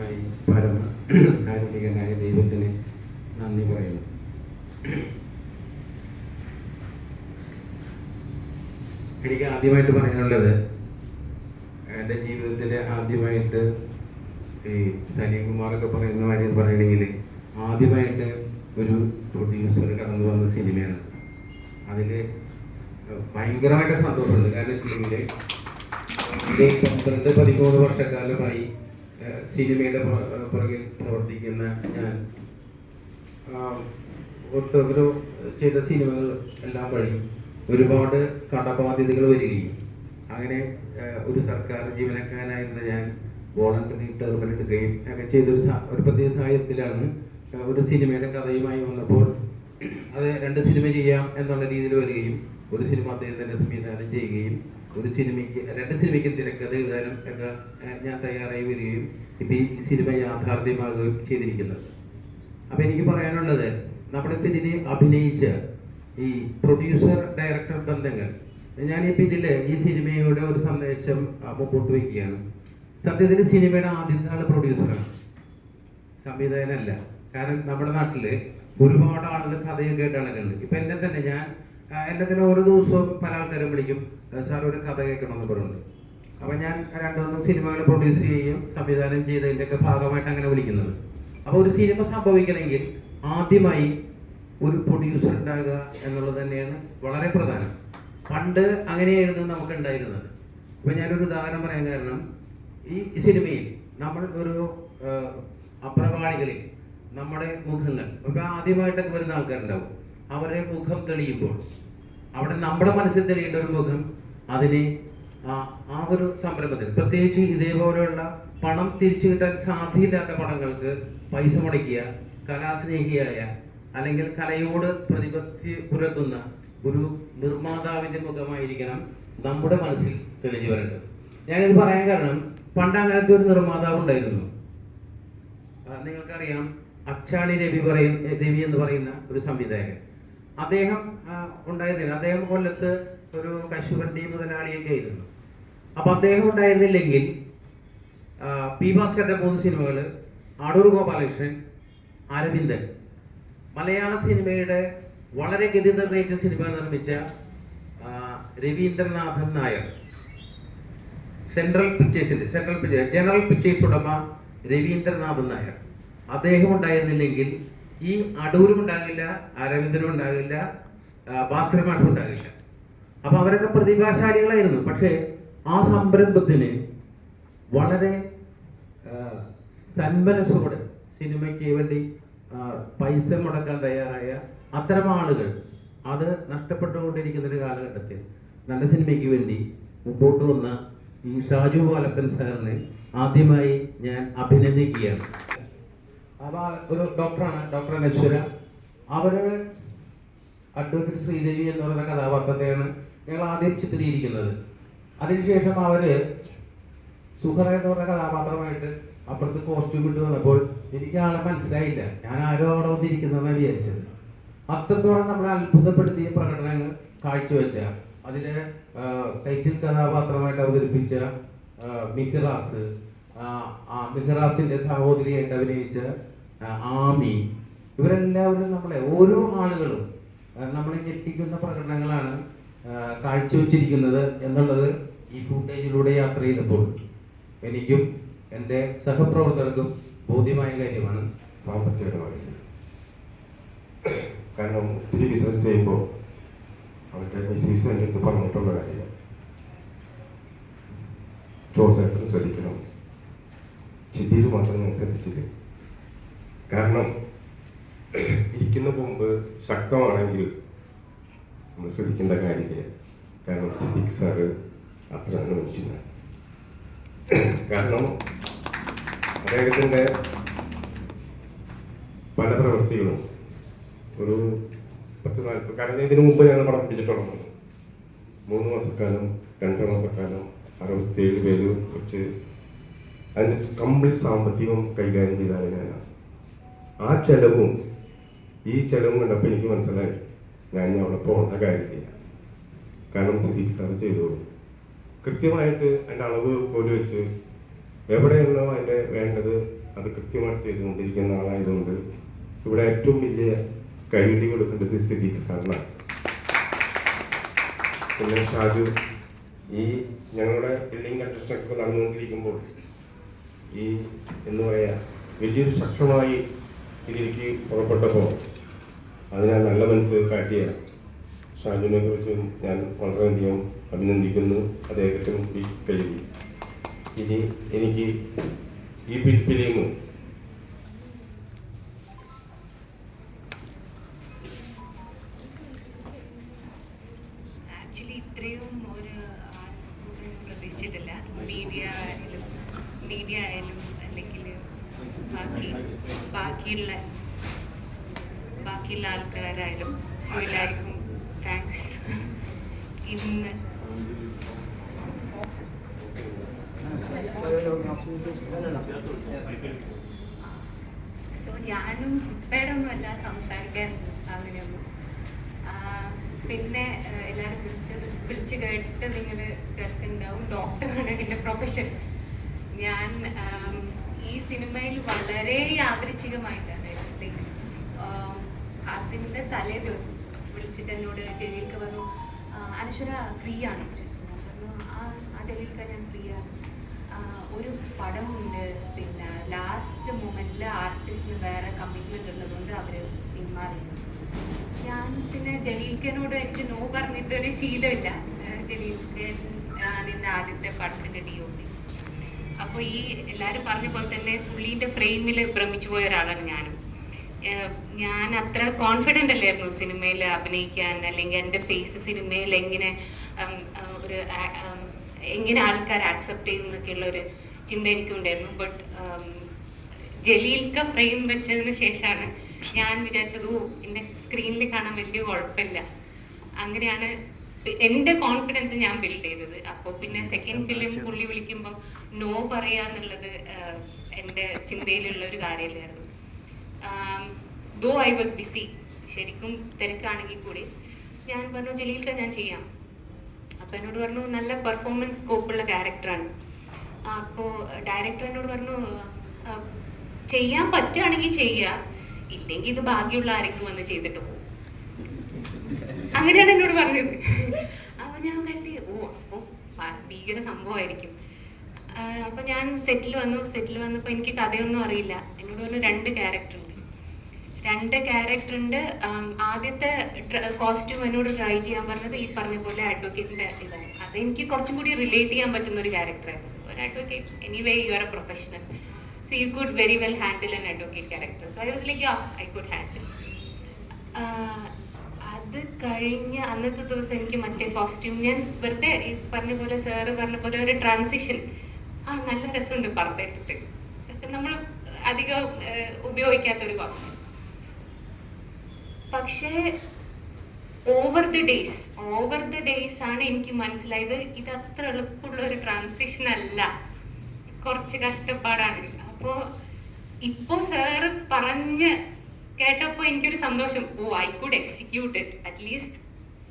ആദ്യമായി പരമ കാരുണികനായ ദൈവത്തിന് നന്ദി പറയുന്നു. എനിക്ക് ആദ്യമായിട്ട് പറയാനുള്ളത് എന്റെ ജീവിതത്തിൽ ആദ്യമായിട്ട് ഈ സനീകുമാറൊക്കെ പറയുന്ന കാര്യം പറയണമെങ്കിൽ ആദ്യമായിട്ട് ഒരു പ്രൊഡ്യൂസർ കടന്നു വന്ന സിനിമയാണ് അതിൽ ഭയങ്കരമായിട്ട് സന്തോഷമുണ്ട്. കാരണം വെച്ചിട്ടുണ്ടെങ്കിൽ പന്ത്രണ്ട് പതിമൂന്ന് വർഷക്കാലമായി സിനിമയുടെ പുറ- പുറകിൽ പ്രവർത്തിക്കുന്ന ഞാൻ ഒട്ടൊരു ചെയ്ത സിനിമകൾ എല്ലാം വഴി ഒരുപാട് കടബാധ്യതകൾ വരികയും അങ്ങനെ ഒരു സർക്കാർ ജീവനക്കാരനായിരുന്ന ഞാൻ വോളണ്ടറി ടേർമിൽ എടുക്കുകയും ഒക്കെ ചെയ്തൊരു ഒരു പ്രത്യേക സാഹചര്യത്തിലാണ് ഒരു സിനിമയുടെ കഥയുമായി വന്നപ്പോൾ അത് രണ്ട് സിനിമ ചെയ്യാം എന്നുള്ള രീതിയിൽ വരികയും ഒരു സിനിമ അദ്ദേഹം തന്നെ സംവിധാനം ചെയ്യുകയും ഒരു സിനിമയ്ക്ക് രണ്ട് സിനിമയ്ക്ക് തിരക്കഥ എഴുതാനും ഒക്കെ ഞാൻ തയ്യാറായി വരികയും ഇപ്പം ഈ സിനിമ യാഥാർത്ഥ്യമാകുകയും ചെയ്തിരിക്കുന്നത്. അപ്പൊ എനിക്ക് പറയാനുള്ളത് നമ്മുടെ ഇതിനെ അഭിനയിച്ച ഈ പ്രൊഡ്യൂസർ ഡയറക്ടർ ബന്ധങ്ങൾ ഞാനിപ്പോ ഇതിൽ ഈ സിനിമയുടെ ഒരു സന്ദേശം മുമ്പോട്ട് വയ്ക്കുകയാണ്. സത്യത്തിൽ സിനിമയുടെ ആദ്യത്തെ ആൾ പ്രൊഡ്യൂസറാണ്. സംവിധായകനല്ല. കാരണം നമ്മുടെ നാട്ടിൽ ഒരുപാട് ആളുകൾ കഥയൊക്കെ കേട്ട ആളുകളുണ്ട്. ഇപ്പൊ എന്നെ തന്നെ ഞാൻ എന്നെ തന്നെ ഓരോ ദിവസവും പല ആൾക്കാരും വിളിക്കും. സാർ ഒരു കഥ കേൾക്കണമെന്ന് പറഞ്ഞു അപ്പൊ ഞാൻ രണ്ടുമൂന്ന് സിനിമകൾ പ്രൊഡ്യൂസ് ചെയ്യുകയും സംവിധാനം ചെയ്തതിന്റെ ഒക്കെ ഭാഗമായിട്ട് അങ്ങനെ വിളിക്കുന്നത്. അപ്പോൾ ഒരു സിനിമ സംഭവിക്കണമെങ്കിൽ ആദ്യമായി ഒരു പ്രൊഡ്യൂസർ ഉണ്ടാകുക എന്നുള്ളത് തന്നെയാണ് വളരെ പ്രധാനം. പണ്ട് അങ്ങനെയായിരുന്നു നമുക്ക് ഉണ്ടായിരുന്നത് ഇപ്പം ഞാനൊരു ഉദാഹരണം പറയാൻ കാരണം ഈ സിനിമയിൽ നമ്മൾ ഒരു അപ്രവാളികളിൽ നമ്മുടെ മുഖങ്ങൾ ഇപ്പൊ ആദ്യമായിട്ടൊക്കെ വരുന്ന ആൾക്കാരുണ്ടാവും. അവരുടെ മുഖം തെളിയുമ്പോൾ അവിടെ നമ്മുടെ മനസ്സിൽ തെളിയേണ്ട ഒരു മുഖം അതിനെ ആ ഒരു സംരംഭത്തിൽ. പ്രത്യേകിച്ച് ഇതേപോലെയുള്ള പണം തിരിച്ചു കിട്ടാൻ സാധ്യയില്ലാത്ത പടങ്ങൾക്ക് പൈസ മുടക്കിയ കലാസ്നേഹിയായ അല്ലെങ്കിൽ കലയോട് പ്രതിപത്തി പുലർത്തുന്ന ഒരു നിർമ്മാതാവിന്റെ മുഖമായിരിക്കണം നമ്മുടെ മനസ്സിൽ തെളിഞ്ഞു വരേണ്ടത്. ഞാനിത് പറയാൻ കാരണം പണ്ട് അങ്ങനത്തെ ഒരു നിർമ്മാതാവ് ഉണ്ടായിരുന്നു. നിങ്ങൾക്കറിയാം അച്ചാണി രവി പറയും രവി എന്ന് പറയുന്ന ഒരു സംവിധായകൻ. അദ്ദേഹം ഉണ്ടായിരുന്നില്ല. അദ്ദേഹം കൊല്ലത്ത് ഒരു കശുവണ്ടി മുതലാളിയൊക്കെ ആയിരുന്നു. അപ്പൊ അദ്ദേഹം ഉണ്ടായിരുന്നില്ലെങ്കിൽ പി ഭാസ്കറിന്റെ മൂന്ന് സിനിമകൾ അടൂർ ഗോപാലകൃഷ്ണൻ അരവിന്ദൻ. മലയാള സിനിമയുടെ വളരെ ഗതി നിർണയിച്ച സിനിമ നിർമ്മിച്ച രവീന്ദ്രനാഥൻ നായർ. സെൻട്രൽ പിക്ചേഴ്സിന്റെ സെൻട്രൽ പിക്ചേഴ്സ് ജനറൽ പിക്ചേഴ്സ് ഉടമ രവീന്ദ്രനാഥൻ നായർ. അദ്ദേഹം ഉണ്ടായിരുന്നില്ലെങ്കിൽ ഈ അടൂരും ഉണ്ടാകില്ല അരവിന്ദനും ഉണ്ടാകില്ല ഭാസ്കര മാഷും ഉണ്ടാകില്ല. അപ്പൊ അവരൊക്കെ പ്രതിഭാശാലികളായിരുന്നു. പക്ഷേ ആ സംരംഭത്തിന് വളരെ സന്മനസ്സോടെ സിനിമയ്ക്ക് വേണ്ടി പൈസ മുടക്കാൻ തയ്യാറായ അത്തരം ആളുകൾ അത് നഷ്ടപ്പെട്ടുകൊണ്ടിരിക്കുന്ന ഒരു കാലഘട്ടത്തിൽ നല്ല സിനിമയ്ക്ക് വേണ്ടി മുമ്പോട്ട് വന്ന ഈ ഷാജു വാലപ്പൻ സാറിനെ ആദ്യമായി ഞാൻ അഭിനന്ദിക്കുകയാണ്. അവ ഒരു ഡോക്ടറാണ് ഡോക്ടർ അനശ്വര. അവർ അഡ്വക്കേറ്റ് ശ്രീദേവി എന്ന് പറയുന്ന കഥാപാത്രത്തെയാണ് ഞങ്ങൾ ആദ്യം ചിത്രീകരിക്കുന്നത്. അതിനുശേഷം അവർ സുഹറ എന്ന് പറഞ്ഞ കഥാപാത്രമായിട്ട് അപ്പുറത്ത് കോസ്റ്റ്യൂം ഇട്ട് വന്നപ്പോൾ എനിക്ക് ആളെ മനസ്സിലായില്ല. ഞാൻ ആരോ അവിടെ വന്നിരിക്കുന്നതെന്നാണ് വിചാരിച്ചത്. അത്രത്തോളം നമ്മളെ അത്ഭുതപ്പെടുത്തിയ പ്രകടനങ്ങൾ കാഴ്ചവെച്ച അതിലെ ടൈറ്റിൽ കഥാപാത്രമായിട്ട് അവതരിപ്പിച്ച മിഹിറാസ് മിഹിറാസിന്റെ സഹോദരിയായിട്ട് അഭിനയിച്ച ആമി. ഇവരെല്ലാവരും നമ്മളെ ഓരോ ആളുകളും നമ്മളെ ഞെട്ടിക്കുന്ന പ്രകടനങ്ങളാണ് കാഴ്ചവെച്ചിരിക്കുന്നത് എന്നുള്ളത് ഈ ഫുട്ടേജിലൂടെ യാത്ര ചെയ്തപ്പോൾ എനിക്കും എന്റെ സഹപ്രവർത്തകർക്കും ബോധ്യമായ കാര്യമാണ് സാമ്പത്തിക ഇടപാടുകൾ കാരണം ഒത്തിരി ബിസിനസ് ചെയ്യുമ്പോൾ അവരുടെ മിസ്സീസ് എന്റെ അടുത്ത് പറഞ്ഞിട്ടുള്ള കാര്യം. ജോസേട്ടൻ ശ്രദ്ധിക്കണം ചിതിയിൽ മാത്രം ഞാൻ ശ്രദ്ധിച്ചില്ല? കാരണം ഇരിക്കുന്ന മുമ്പ് ശക്തമാണെങ്കിൽ നമ്മൾ ശ്രദ്ധിക്കേണ്ട കാര്യമില്ല. കാരണം സിദ്ദിഖ് സാറ് അത്ര അനുവദിച്ചില്ല കാരണം അദ്ദേഹത്തിന്റെ പല പ്രവൃത്തികളും ഒരു പത്ത് നാൽപ്പത് കാരണം ഇതിനു മുമ്പ് ഞാൻ പടം പിടിച്ചിട്ടുള്ളത് മൂന്ന് മാസക്കാലം രണ്ടര മാസക്കാലം അറുപത്തേഴ് പേര് വെച്ച് അതിന്റെ കംപ്ലീറ്റ് സാമ്പത്തികം കൈകാര്യം ചെയ്താണ് ഞാൻ ആ ചെലവും ഈ ചെലവും കണ്ടപ്പോൾ എനിക്ക് മനസ്സിലായി. ഞാൻ അവിടെ പോകേണ്ട കാര്യമില്ല. കാരണം സിദ്ദീഖ് സാർ ചെയ്തോളൂ. കൃത്യമായിട്ട് അതിന്റെ അളവ് പോലെ വെച്ച് എവിടെയാണോ അതിന്റെ വേണ്ടത് അത് കൃത്യമായിട്ട് ചെയ്തുകൊണ്ടിരിക്കുന്ന ആളായതുകൊണ്ട് ഇവിടെ ഏറ്റവും വലിയ കൈവിടി കൊടുക്കേണ്ടത് സിദ്ദീഖ് സാറിനാണ് പിന്നെ ഷാജു ഈ ഞങ്ങളുടെ ബിൽഡിംഗ് കൺസ്ട്രക്ഷൻ ഒക്കെ നടന്നുകൊണ്ടിരിക്കുമ്പോൾ ഈ എന്ന് പറയാ വലിയൊരു ശക്തമായി ഇതിലേക്ക് പുറപ്പെട്ടപ്പോൾ ഞാൻ നല്ല മനസ്സ് കാട്ടിയ ഷാജുവിനെ കുറിച്ചും ഞാൻ വളരെയധികം അഭിനന്ദിക്കുന്നു അദ്ദേഹത്തിനും ഈ കഴിവ് ഇനി എനിക്ക് ഈ ഫിലിം സോ ഞാനും പ്രിപ്പയർഡ് സംസാരിക്കാൻ അങ്ങനെയൊന്നും പിന്നെ എല്ലാവരും വിളിച്ചത് വിളിച്ച് കേട്ട് നിങ്ങൾ കേൾക്കുന്നുണ്ടാവും. ഡോക്ടറാണ് എന്റെ പ്രൊഫഷൻ ഞാൻ ഈ സിനിമയിൽ വളരെ യാദൃച്ഛികമായിട്ടാണ് ലൈക്ക് അതിന്റെ തലേ ദിവസം വിളിച്ചിട്ട് എന്നോട് ജലീൽക്ക് പറഞ്ഞു "ആ, അനശ്വര ഫ്രീ ആണ്? ചോദിച്ചു. പറഞ്ഞു ആ ജലീൽക്ക ഞാൻ ഫ്രീ ആണ് ഒരു പടമുണ്ട്. പിന്നെ ലാസ്റ്റ് മൊമെന്റിൽ ആർട്ടിസ്റ്റിന് വേറെ കമ്മിറ്റ്മെന്റ് ഉള്ളതുകൊണ്ട് അവർ പിന്മാറിയിരുന്നു ഞാൻ പിന്നെ ജലീൽക്കനോട് എനിക്ക് നോ പറഞ്ഞിട്ട് ഒരു ശീലമില്ല. ജലീൽഖൻ ആണ് ആദ്യത്തെ പടത്തിന്റെ ഡി ഒ പി അപ്പോൾ ഈ എല്ലാവരും പറഞ്ഞ പോലെ തന്നെ പുള്ളീന്റെ ഫ്രെയിമിൽ ഭ്രമിച്ചു പോയ ഒരാളാണ് ഞാനും. ഞാൻ അത്ര കോൺഫിഡന്റ് അല്ലായിരുന്നു സിനിമയിൽ അഭിനയിക്കാൻ. അല്ലെങ്കിൽ എന്റെ ഫേസ് സിനിമയിൽ എങ്ങനെ ഒരു എങ്ങനെ ആൾക്കാർ ആക്സെപ്റ്റ് ചെയ്യും എന്നൊക്കെയുള്ള ഒരു ചിന്ത എനിക്കുണ്ടായിരുന്നു. ബട്ട് ജലീൽക്ക ഫ്രെയിം വെച്ചതിന് ശേഷമാണ് ഞാൻ വിചാരിച്ചത് ഓ എന്നെ സ്ക്രീനിൽ കാണാൻ വലിയ കുഴപ്പമില്ല. അങ്ങനെയാണ് എന്റെ കോൺഫിഡൻസ് ഞാൻ ബിൽഡ് ചെയ്തത്. അപ്പോൾ പിന്നെ സെക്കൻഡ് ഫിലിം പുള്ളി വിളിക്കുമ്പം നോ പറയാന്നുള്ളത് എന്റെ ചിന്തയിലുള്ള ഒരു കാര്യമില്ലായിരുന്നു. ദോ ഐ വാസ് ബിസി ശരിക്കും തിരക്കാണെങ്കിൽ കൂടി ഞാൻ പറഞ്ഞു ജലീൽക്ക ഞാൻ ചെയ്യാം. അപ്പോൾ എന്നോട് പറഞ്ഞു നല്ല പെർഫോമൻസ് സ്കോപ്പുള്ള ക്യാരക്ടറാണ് അപ്പോ ഡയറക്ടർ എന്നോട് പറഞ്ഞു ചെയ്യാൻ പറ്റുകയാണെങ്കിൽ ചെയ്യുക ഇല്ലെങ്കിൽ ഇത് ഭാഗ്യമുള്ള ആരെങ്കിലും വന്ന് ചെയ്തിട്ട് പോകും അങ്ങനെയാണ് എന്നോട് പറഞ്ഞത്. അപ്പോൾ ഞാൻ കരുതി ഓ അപ്പോൾ ഭീകര സംഭവമായിരിക്കും. അപ്പൊ അപ്പോൾ ഞാൻ സെറ്റിൽ വന്നു. സെറ്റിൽ വന്നപ്പോൾ എനിക്ക് കഥയൊന്നും അറിയില്ല. എന്നോട് പറഞ്ഞു രണ്ട് ക്യാരക്ടർ രണ്ട് ക്യാരക്ടർ ഉണ്ട്. ആദ്യത്തെ കോസ്റ്റ്യൂം എന്നോട് ട്രൈ ചെയ്യാൻ പറഞ്ഞത് ഈ പറഞ്ഞ പോലെ അഡ്വക്കേറ്റിന്റെ ഇതാണ്. അത് എനിക്ക് കുറച്ചും കൂടി റിലേറ്റ് ചെയ്യാൻ പറ്റുന്ന ഒരു ക്യാരക്ടറായിരുന്നു ഒരു advocate anyway you are a professional so you could very well handle an advocate character so I was like I could handle അത് കഴിഞ്ഞ് അന്നത്തെ ദിവസം എനിക്ക് മറ്റേ കോസ്റ്റ്യൂം ഞാൻ വെറുതെ ഈ പറഞ്ഞ പോലെ സാറ് പറഞ്ഞ പോലെ ഒരു ട്രാൻസിഷൻ ആ നല്ല രസമുണ്ട് പറഞ്ഞിട്ടിട്ട് നമ്മൾ അധികം ഉപയോഗിക്കാത്ത ഒരു കോസ്റ്റ്യൂം പക്ഷേ over the days over the days ആണ് എനിക്ക് മനസ്സിലായത്. ഇത് അത്ര എളുപ്പമുള്ള ഒരു ട്രാൻസിഷൻ അല്ല. കുറച്ച് കഷ്ടപ്പാടാണ്. അപ്പോൾ ഇപ്പോൾ സാറ് പറഞ്ഞ് കേട്ടപ്പോൾ എനിക്കൊരു സന്തോഷം. ഓ I could execute it at least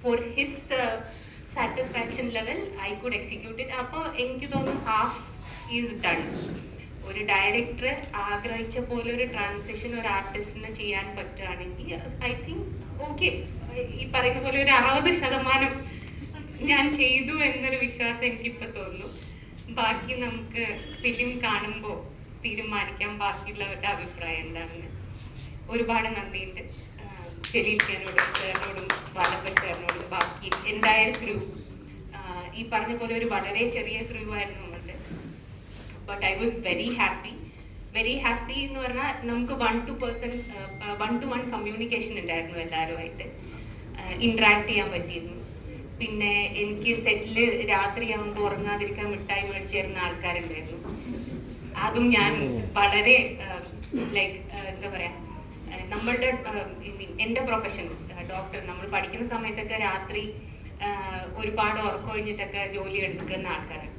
for his satisfaction level I could execute it അപ്പോൾ എനിക്ക് തോന്നുന്നു ഹാഫ് ഈസ് ഡൺ ഒരു ഡയറക്ടർ ആഗ്രഹിച്ച പോലെ ഒരു ട്രാൻസിഷൻ ഒരു ആർട്ടിസ്റ്റിന് ചെയ്യാൻ പറ്റുകയാണെങ്കിൽ ഐ തിങ്ക് ഓക്കെ ഈ പറയുന്ന പോലെ ഒരു അറുപത് ശതമാനം ഞാൻ ചെയ്തു എന്നൊരു വിശ്വാസം എനിക്കിപ്പോ തോന്നുന്നു. ബാക്കി നമുക്ക് ഫിലിം കാണുമ്പോൾ തീരുമാനിക്കാം. ബാക്കിയുള്ളവരുടെ അഭിപ്രായം എന്താണെന്ന്. ഒരുപാട് നന്ദിയുണ്ട്. ജലീൽ ചേനോടും സാറിനോടും വാലപ്പൻ സാറിനോടും ബാക്കി എന്റയർ ക്രൂ ഈ പറഞ്ഞ പോലെ ഒരു വളരെ ചെറിയ ക്രൂ ആയിരുന്നു but I was very happy very happy എന്ന് പറഞ്ഞാൽ നമുക്ക് one to person one to one communication ഉണ്ടായിരുന്നു എല്ലാവരുമായിട്ട് ഇൻട്രാക്ട് ചെയ്യാൻ പറ്റിയിരുന്നു. പിന്നെ എനിക്ക് സെറ്റിൽ രാത്രിയാകുമ്പോൾ ഉറങ്ങാതിരിക്കാൻ മിഠായി മേടിച്ചു തരുന്ന ആൾക്കാരുണ്ടായിരുന്നു. അതും ഞാൻ വളരെ ലൈക്ക് എന്താ പറയാ ഏഹ് നമ്മളുടെ ഐ മീൻ എന്റെ പ്രൊഫഷൻ ഡോക്ടർ നമ്മൾ പഠിക്കുന്ന സമയത്തൊക്കെ രാത്രി ഒരുപാട് ഉറക്കൊഴിഞ്ഞിട്ടൊക്കെ ജോലി എടുക്കുന്ന ആൾക്കാരാണ്.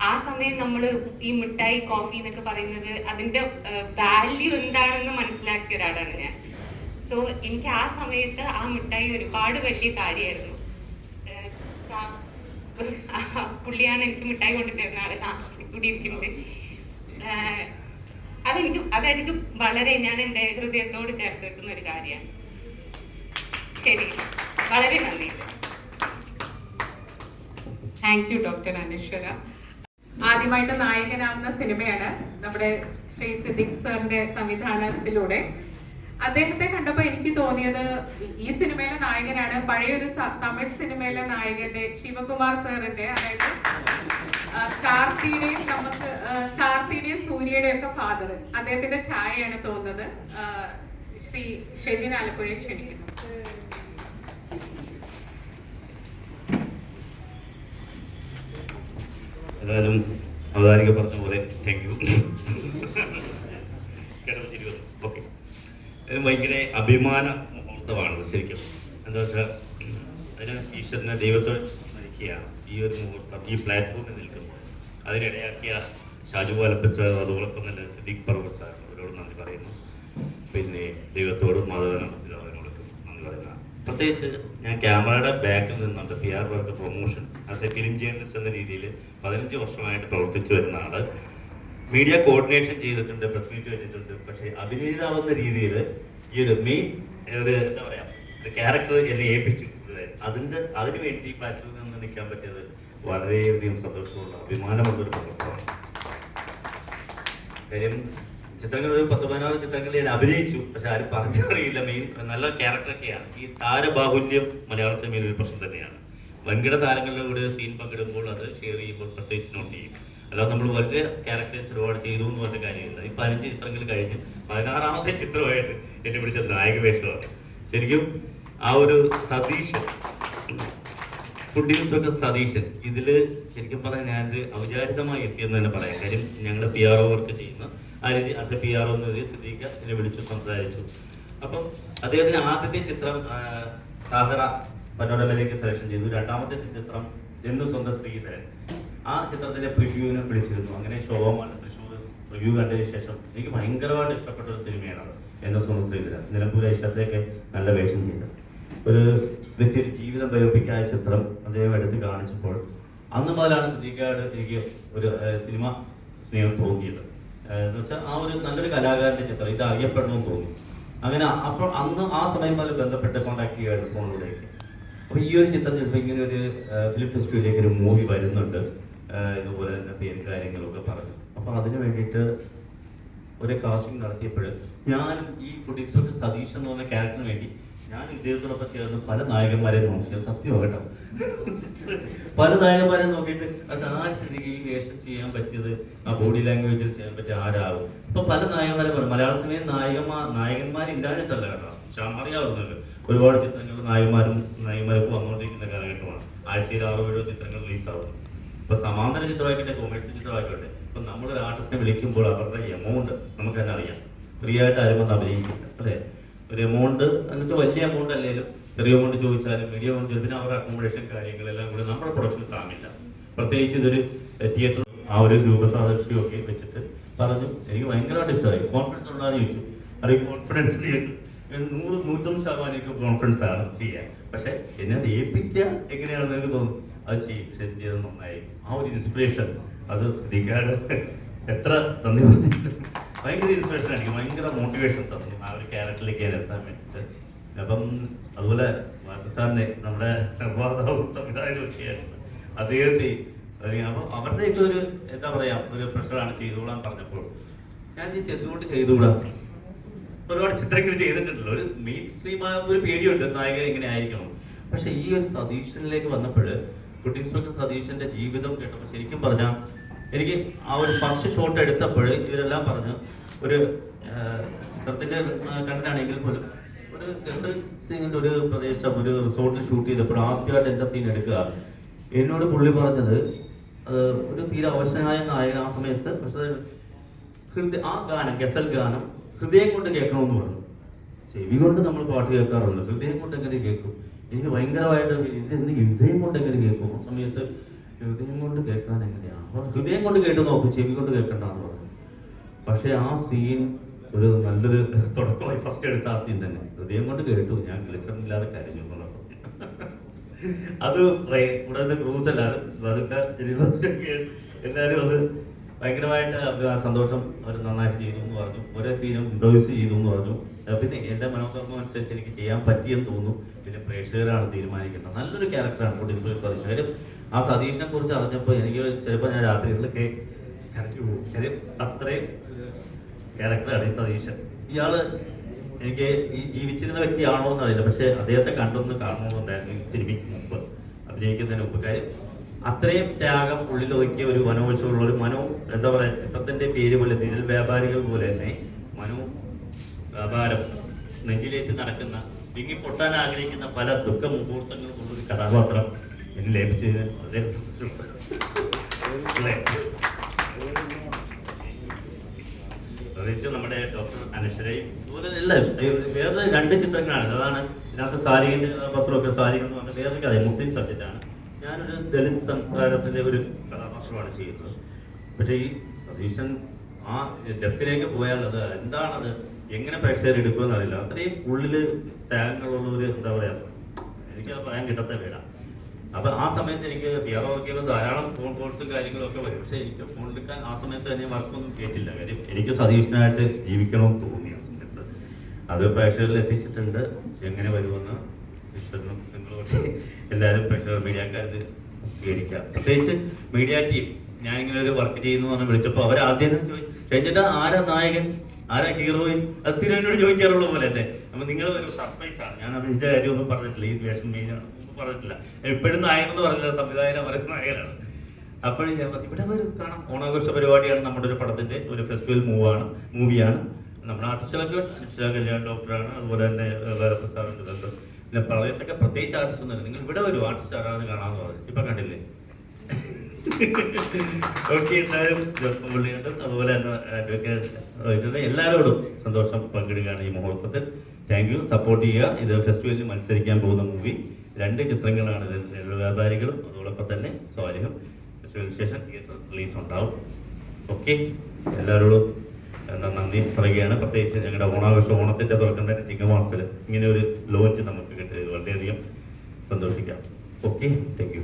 ആ സമയം നമ്മൾ ഈ മിഠായി കോഫി എന്നൊക്കെ പറയുന്നത് അതിന്റെ വാല്യൂ എന്താണെന്ന് മനസ്സിലാക്കിയ ഒരാളാണ് ഞാൻ. സോ എനിക്ക് ആ സമയത്ത് ആ മിഠായി ഒരുപാട് വലിയ കാര്യമായിരുന്നു. പുള്ളിയാണ് എനിക്ക് മിഠായി കൊണ്ടുതരുന്ന ആൾ. കൂടി ഇരിക്കുന്നത് അതെനിക്ക് അതെനിക്ക് വളരെ ഞാൻ എന്റെ ഹൃദയത്തോട് ചേർത്ത് വെക്കുന്ന ഒരു കാര്യമാണ്. ശരി വളരെ നന്ദി. Thank you doctor Anashwara. ആദ്യമായിട്ട് നായകനാവുന്ന സിനിമയാണ് നമ്മുടെ ശ്രീ സിദ്ദിഖ് സാറിന്റെ സംവിധാനത്തിലൂടെ. അദ്ദേഹത്തെ കണ്ടപ്പോൾ എനിക്ക് തോന്നിയത് ഈ സിനിമയിലെ നായകനാണ്. പഴയൊരു തമിഴ് സിനിമയിലെ നായകന്റെ ശിവകുമാർ സാറിന്റെ അതായത് കാർത്തിയുടെയും നമുക്ക് കാർത്തിയുടെയും സൂര്യയുടെയും ഒക്കെ ഫാദർ അദ്ദേഹത്തിന്റെ ഛായയാണ് തോന്നുന്നത്. ശ്രീ ഷെജിൻ ആലപ്പുഴയെ ക്ഷണിക്കുന്നു. ഏതായാലും അവതാരിക പറഞ്ഞ പോലെ താങ്ക് യു ഓക്കെ ഭയങ്കര അഭിമാന മുഹൂർത്തമാണത് ശരിക്കും. എന്താ വെച്ചാൽ അതിന് ഈശ്വരനെ ദൈവത്തെ നയിക്കുകയാണ് ഈ ഒരു മുഹൂർത്തം ഈ പ്ലാറ്റ്ഫോമിൽ നിൽക്കുമ്പോൾ. അതിനിടയാക്കിയ ഷാജു പാലപ്പച്ച അതോടൊപ്പം തന്നെ സിദ്ദീഖ് പർവത് സാർ അവരോട് നന്ദി പറയുന്നു. പിന്നെ ദൈവത്തോടും മാധവനോടൊക്കെ നന്ദി പറയുന്നു. പ്രത്യേകിച്ച് ഞാൻ ക്യാമറയുടെ ബാക്കിൽ നിന്നുണ്ട്. P R work promotion as a film journalist എന്ന രീതിയിൽ പതിനഞ്ച് വർഷമായിട്ട് പ്രവർത്തിച്ചു വരുന്ന ആൾ. മീഡിയ കോർഡിനേഷൻ ചെയ്തിട്ടുണ്ട് പ്രസ് മീറ്റ് വെച്ചിട്ടുണ്ട്. പക്ഷേ അഭിനേതാവെന്ന രീതിയിൽ ഈ ഒരു മെയിൻ ഒരു എന്താ പറയുക ഒരു ക്യാരക്ടർ എന്നെ ഏൽപ്പിച്ചു അതിന്റെ അതിനു വേണ്ടി പാറ്റിൽ നിന്ന് നിൽക്കാൻ പറ്റിയത് വളരെയധികം സന്തോഷമുള്ള അഭിമാനമുള്ളൊരു പ്രവർത്തനമാണ്. കാര്യം ചിത്രങ്ങൾ ഒരു പത്ത് പതിനാറ് ചിത്രങ്ങളിൽ ഞാൻ അഭിനയിച്ചു പക്ഷെ ആരും പറഞ്ഞറിയില്ല. മെയിൻ നല്ല ക്യാരക്ടറൊക്കെയാണ് ഈ താരബാഹുല്യം മലയാള സിനിമയിൽ ഒരു പ്രശ്നം തന്നെയാണ്. വൻകിട താരങ്ങളുടെ കൂടെ സീൻ പങ്കിടുമ്പോൾ അത് ഷെയർ ചെയ്യുമ്പോൾ പ്രത്യേകിച്ച് നോട്ട് ചെയ്യും. അല്ലാതെ നമ്മൾ വലിയ ക്യാരക്ടേഴ്സ് ഒരുപാട് ചെയ്തു എന്ന് പറഞ്ഞ കാര്യമില്ല. ഈ പതിനഞ്ച് ചിത്രങ്ങൾ കഴിഞ്ഞ് പതിനാറാമത്തെ ചിത്രമായിട്ട് എന്നെ വിളിച്ച നായക വേഷമാണ് ശരിക്കും ആ ഒരു സതീശൻ ഫുഡ് സതീശൻ. ഇതിൽ ശരിക്കും പറഞ്ഞാൽ ഞാനൊരു ഔചാരിതമായി എത്തിയെന്ന് തന്നെ പറയാം. കാര്യം ഞങ്ങളുടെ പി ആർ ഒ വർക്ക് ചെയ്യുന്ന. ആ രീതി A P R O Siddique എന്നെ വിളിച്ചു സംസാരിച്ചു. അപ്പം അദ്ദേഹത്തിന് ആദ്യത്തെ ചിത്രം താഹറ പനോരമയിലേക്ക് സെലക്ഷൻ ചെയ്തു. രണ്ടാമത്തെ ചിത്രം എന്ന് സ്വന്തം ശ്രീധരൻ. ആ ചിത്രത്തിന്റെ പ്രിവ്യൂവിനെ വിളിച്ചിരുന്നു. അങ്ങനെ ശോഭമാണ് തൃശ്ശൂർ റിവ്യൂ കണ്ടതിന് ശേഷം എനിക്ക് ഭയങ്കരമായിട്ട് ഇഷ്ടപ്പെട്ട ഒരു സിനിമയാണ് എന്നെ സ്വന്തം ശ്രീധരൻ. നിലമ്പൂർ ഏഷ്യത്തേക്ക് നല്ല വേഷം ചെയ്തു. ഒരു വ്യക്തിയുടെ ജീവിതം ബയോപിക്കായ ചിത്രം അദ്ദേഹം എടുത്ത് കാണിച്ചപ്പോൾ അന്ന് മുതലാണ് സിദ്ദീഖായോട് എനിക്ക് ഒരു സിനിമ സ്നേഹം തോന്നിയത്. എന്ന് വെച്ചാൽ ആ ഒരു നല്ലൊരു കലാകാരന്റെ ചിത്രം ഇത് അറിയപ്പെടണമെന്ന് തോന്നി. അങ്ങനെ അപ്പോൾ അന്ന് ആ സമയം മുതൽ ബന്ധപ്പെട്ട് കോൺടാക്ട് ചെയ്യുമായിരുന്നു ഫോണിലൂടെയൊക്കെ. അപ്പോൾ ഈ ഒരു ചിത്രം ചിലപ്പോൾ ഇങ്ങനെ ഒരു ഫിലിം ഫെസ്റ്റിവലിലേക്ക് ഒരു മൂവി വരുന്നുണ്ട്. ഇതുപോലെ തന്നെ പേരും കാര്യങ്ങളൊക്കെ പറഞ്ഞു. അപ്പോൾ അതിന് വേണ്ടിയിട്ട് ഒരു കാസ്റ്റിംഗ് നടത്തിയപ്പോൾ ഞാൻ ഈ ഫുഡ് ഇൻസ്പെക്ടർ സതീഷ് എന്ന് പറഞ്ഞ ക്യാരക്ടറിന് വേണ്ടി ഞാൻ ഇദ്ദേഹത്തോടൊപ്പം ചേർന്ന് പല നായകന്മാരെ നോക്കി. സത്യമാകട്ടെ പല നായകന്മാരെ നോക്കിയിട്ട് അത് ആ സ്ഥിതിക്ക് ഈ വേഷം ചെയ്യാൻ പറ്റിയത് ആ ബോഡി ലാംഗ്വേജിൽ ചെയ്യാൻ പറ്റിയ ആരാകും ഇപ്പൊ പല നായകന്മാരെ പറയും മലയാള സിനിമയിൽ നായകന്മാർ നായകന്മാരില്ലാഞ്ഞിട്ടല്ല കേട്ടോ. പക്ഷെ ഒരുപാട് ചിത്രങ്ങൾ നായകന്മാരും നായകന്മാരൊക്കെ വന്നുകൊണ്ടിരിക്കുന്ന കാലഘട്ടമാണ്. ആഴ്ചയിൽ ആറോ ഏഴോ ചിത്രങ്ങൾ റിലീസാവുന്നു ഇപ്പൊ സമാന്തര ചിത്രമായിക്കോട്ടെ കൊമേഴ്സ്യൽ ചിത്രമായിക്കോട്ടെ ഇപ്പൊ നമ്മളൊരു ആർട്ടിസ്റ്റിനെ വിളിക്കുമ്പോൾ അവരുടെ എമൗണ്ട് നമുക്ക് തന്നെ അറിയാം. ഫ്രീ ആയിട്ട് ആരും വന്ന് അഭിനയിക്കില്ല അല്ലേ? ഒരു എമൗണ്ട് അങ്ങനത്തെ വലിയ എമൗണ്ട് അല്ലെങ്കിലും ചെറിയ എമൗണ്ട് ചോദിച്ചാലും മീഡിയ എമൗണ്ട് ചോദിച്ചാൽ പിന്നെ അവരുടെ അക്കോമഡേഷൻ കാര്യങ്ങളെല്ലാം കൂടി നമ്മുടെ പ്രൊഡക്ഷൻ താങ്ങില്ല. പ്രത്യേകിച്ച് ഇതൊരു തിയേറ്റർ ആ ഒരു രൂപസാദൃശ്യമൊക്കെ വെച്ചിട്ട് പറഞ്ഞു എനിക്ക് ഭയങ്കരമായിട്ട് ഇഷ്ടമായി. കോൺഫിഡൻസ് ഉണ്ടാകുന്ന ചോദിച്ചു. അത് കോൺഫിഡൻസ് നൂറ് നൂറ്റൊന്ന് ശതമാനമൊക്കെ കോൺഫിഡൻസ് ആണ് ചെയ്യാൻ. പക്ഷെ എന്നെ അത് ഏൽപ്പിക്കാൻ എങ്ങനെയാണെന്ന് എനിക്ക് തോന്നുന്നു. അത് ചെയ്യും ശരി ചെയ്ത് നന്നായി. ആ ഒരു ഇൻസ്പിറേഷൻ അത് ശ്രദ്ധിക്കാതെ എത്ര പറഞ്ഞിട്ടും ഭയങ്കര ഇൻസ്പിറേഷൻ എനിക്ക് ഭയങ്കര മോട്ടിവേഷൻ തന്നു ആ ഒരു ക്യാരക്ടറിലേക്ക് എത്താൻ വേണ്ടിയിട്ട്. അപ്പം അതുപോലെ സാറിനെ നമ്മുടെ സംവിധായകനും ഒക്കെയായിരുന്നു അദ്ദേഹത്തെ അപ്പം അവരുടെയൊക്കെ ഒരു എന്താ പറയാ ഒരു പ്രഷറാണ് ചെയ്തുകൂടാൻ പറഞ്ഞപ്പോൾ ഞാൻ ഈ ചെന്തുകൊണ്ട് ചെയ്തുകൂടാ? ഒരുപാട് ചിത്രങ്ങൾ ചെയ്തിട്ടുണ്ടല്ലോ. ഒരു മെയിൻ സ്ട്രീം ഒരു പേടിയുണ്ട്. നായിക ഇങ്ങനെ ആയിരിക്കണം. പക്ഷെ ഈ ഒരു സതീശനിലേക്ക് വന്നപ്പോൾ ഫുഡ് ഇൻസ്പെക്ടർ സതീശന്റെ ജീവിതം കേട്ടപ്പോൾ ശരിക്കും പറഞ്ഞാൽ എനിക്ക് ആ ഒരു ഫസ്റ്റ് ഷോട്ട് എടുത്തപ്പോൾ ഇവരെല്ലാം പറഞ്ഞു ഒരു ചിത്രത്തിന്റെ കണ്ടാണെങ്കിൽ പോലും ഒരു ഗസൽ സീനിന്റെ ഒരു പ്രദേശം ഒരു റിസോർട്ടിൽ ഷൂട്ട് ചെയ്തപ്പോൾ ആദ്യമായിട്ട് എന്റെ സീൻ എടുക്കുക. എന്നോട് പുള്ളി പറഞ്ഞത് ഒരു തീരെ അവശനായ നായകൻ ആ സമയത്ത് പക്ഷേ ഹൃദയ ആ ഗാനം ഗസൽ ഗാനം ഹൃദയം കൊണ്ട് കേൾക്കണമെന്ന് പറഞ്ഞു. ചെവി കൊണ്ട് നമ്മൾ പാട്ട് കേൾക്കാറുണ്ട് ഹൃദയം കൊണ്ട് എങ്ങനെ കേൾക്കും? എനിക്ക് ഭയങ്കരമായിട്ട് ഇത് ഹൃദയം കൊണ്ട് എങ്ങനെ കേൾക്കും? ആ സമയത്ത് ഹൃദയം കൊണ്ട് കേൾക്കാൻ അപ്പോൾ ഹൃദയം കൊണ്ട് കേട്ട് നോക്ക് ചെവി കൊണ്ട് കേൾക്കണ്ടെന്ന് പറഞ്ഞു. പക്ഷേ ആ സീൻ ഒരു നല്ലൊരു തുടക്കമായി ഫസ്റ്റ് എടുത്ത ആ സീൻ തന്നെ. ഹൃദയം കൊണ്ട് കേട്ടു ഞാൻ ഗ്ലിസറിൻ ഇല്ലാതെ കരഞ്ഞു എന്നുള്ള സത്യം. അത് ഇവിടെ ക്രൂസ് എല്ലാവരും എല്ലാവരും അത് ഭയങ്കരമായിട്ട് സന്തോഷം അവർ നന്നായിട്ട് ചെയ്തു എന്ന് പറഞ്ഞു. ഓരോ സീനും ഇംപ്രവൈസ് ചെയ്തു എന്ന് പറഞ്ഞു. പിന്നെ എന്റെ മനോഭാവം അനുസരിച്ച് എനിക്ക് ചെയ്യാൻ പറ്റിയെന്ന് തോന്നുന്നു. പിന്നെ പ്രേക്ഷകരാണ് തീരുമാനിക്കേണ്ടത്. നല്ലൊരു ക്യാരക്ടറാണ് ഫുഡ് ഇൻഫ്ലുവൻസ് സതീഷ്. കാര്യം ആ സതീഷിനെ കുറിച്ച് അറിഞ്ഞപ്പോൾ എനിക്ക് ചിലപ്പോൾ ഞാൻ രാത്രികളിലൊക്കെ കരച്ചു പോകും. അത്രയും ക്യാരക്ടറാണ് ഈ സതീശൻ ഇയാൾ എനിക്ക് ഈ ജീവിച്ചിരുന്ന വ്യക്തിയാണോ എന്നറിയില്ല പക്ഷെ അദ്ദേഹത്തെ കണ്ടൊന്ന് കാണണമെന്നുണ്ടായിരുന്നു ഈ സിനിമയ്ക്ക് മുമ്പ്. അഭിനയിക്കുന്നതിന് മുമ്പ്. കാര്യം അത്രയും ത്യാഗം ഉള്ളിൽ ഒതുക്കിയ ഒരു മനോത്സവമുള്ള ഒരു മനോ എന്താ പറയാ ചിത്രത്തിന്റെ പേര് പോലെ നിഴൽ വ്യാപാരികൾ പോലെ തന്നെ മനോ വ്യാപാരം നെഞ്ചിലേറ്റ് നടക്കുന്ന വിങ്ങി പൊട്ടാൻ ആഗ്രഹിക്കുന്ന പല ദുഃഖ മുഹൂർത്തങ്ങൾക്കുള്ള ഒരു കഥാപാത്രം എന്നെ ലഭിച്ചതിന് വളരെ നമ്മുടെ ഡോക്ടർ അനശ്വരയും അതുപോലെ എല്ലാവരും വേറെ രണ്ട് ചിത്രങ്ങളാണ്. അതാണ് ഇതിനകത്ത് സാരികന്റെ കഥാപാത്രമൊക്കെ സാരികൾ വേറെ കഥ മുസ്ലിം സബ്ജക്റ്റാണ്. ഞാനൊരു ദളിത് സംസ്കാരത്തിന്റെ ഒരു കഥാപാത്രമാണ് ചെയ്യുന്നത്. പക്ഷേ ഈ സതീശൻ ആ ഡെപ്തിലേക്ക് പോയാലത് എന്താണത്? എങ്ങനെ പ്രേക്ഷകർ എടുക്കുമെന്ന് അറിയില്ല അത്രയും ഉള്ളിൽ ത്യാഗങ്ങളുള്ള എന്താ പറയാ എനിക്കത് പറയാൻ കിട്ടത്ത വേണം അപ്പൊ ആ സമയത്ത് എനിക്ക് പിയറോ ഒക്കെ ധാരാളം ഫോൺ കോൾസും കാര്യങ്ങളും ഒക്കെ വരും. പക്ഷെ എനിക്ക് ഫോൺ എടുക്കാൻ ആ സമയത്ത് തന്നെ വർക്കൊന്നും കേട്ടില്ല. കാര്യം എനിക്ക് സതീഷിനായിട്ട് ജീവിക്കണമെന്ന് തോന്നി ആ സമയത്ത്. അത് പ്രേക്ഷകരിൽ എത്തിച്ചിട്ടുണ്ട്. എങ്ങനെ വരുമെന്ന് ഈശ്വരനും നിങ്ങളോട് എല്ലാവരും പ്രേക്ഷകർ മീഡിയക്കാർക്ക് സ്വീകരിക്കാം. പ്രത്യേകിച്ച് മീഡിയ ടീം ഞാനിങ്ങനെ ഒരു വർക്ക് ചെയ്യുന്നു പറഞ്ഞ് വിളിച്ചപ്പോൾ അവർ ചോദിച്ചു ഷൈൻചേട്ടാ ആരാ നായകൻ? ആരാ ഹീറോയിൻ അത് സ്ഥിരം എന്നോട് ചോദിക്കാറുള്ള പോലെ അല്ലേ അപ്പൊ നിങ്ങൾ ഒരു സർപ്രൈസ് ആണ്. ഞാൻ അഭിനയിച്ച കാര്യമൊന്നും പറഞ്ഞിട്ടില്ല. ഈ വേഷം മെയിനാണ് പറഞ്ഞിട്ടില്ല. എപ്പോഴും നായകൻ എന്ന് പറഞ്ഞില്ല. സംവിധായകൻ പറയുന്ന നായകനാണ്. അപ്പോഴും ഞാൻ പറഞ്ഞു ഇവിടെ ഒരു കാണാം. ഓണാഘോഷ പരിപാടിയാണ് നമ്മുടെ ഒരു പടത്തിന്റെ ഒരു ഫെസ്റ്റിവൽ മൂവാണ് മൂവിയാണ് നമ്മുടെ ആർട്ടിസ്റ്റുകളൊക്കെ അനുഷ്ഠ കല്യാൺ ഡോക്ടറാണ് അതുപോലെ തന്നെ വേറെ ഇതുണ്ട് പിന്നെ പ്രളയത്തൊക്കെ പ്രത്യേകിച്ച് ആർട്ടിസ്റ്റ് ഒന്നുമില്ല നിങ്ങൾ ഇവിടെ ഒരു ആർട്ടിസ്റ്റ് ആരാണ് കാണാമെന്ന് പറഞ്ഞു. ഇപ്പൊ കണ്ടില്ലേ? ഓക്കെ അതുപോലെ അഡ്വക്കേറ്റ് സന്തോഷം പങ്കിടുകയാണ് ഈ മുഹൂർത്തത്തിൽ. താങ്ക് യു സപ്പോർട്ട് ചെയ്യുക. ഇത് ഫെസ്റ്റിവലിൽ മത്സരിക്കാൻ പോകുന്ന മൂവി രണ്ട് ചിത്രങ്ങളാണ് നെല്ല് വ്യാപാരികളും അതോടൊപ്പം തന്നെ സ്വാലിഹും ഫെസ്റ്റിവലിന് ശേഷം തിയേറ്റർ റിലീസ് ഉണ്ടാവും. ഓക്കെ എല്ലാവരോടും നന്ദി പറയുകയാണ്. പ്രത്യേകിച്ച് ഞങ്ങളുടെ ഓണാഘോഷ ഓണത്തിന്റെ തുടക്കം തന്നെ ചിങ്ങമാസത്തിൽ ഇങ്ങനെ ഒരു ലോഞ്ച് നമുക്ക് കിട്ടിയത് വളരെയധികം സന്തോഷിക്കാം. Okay thank you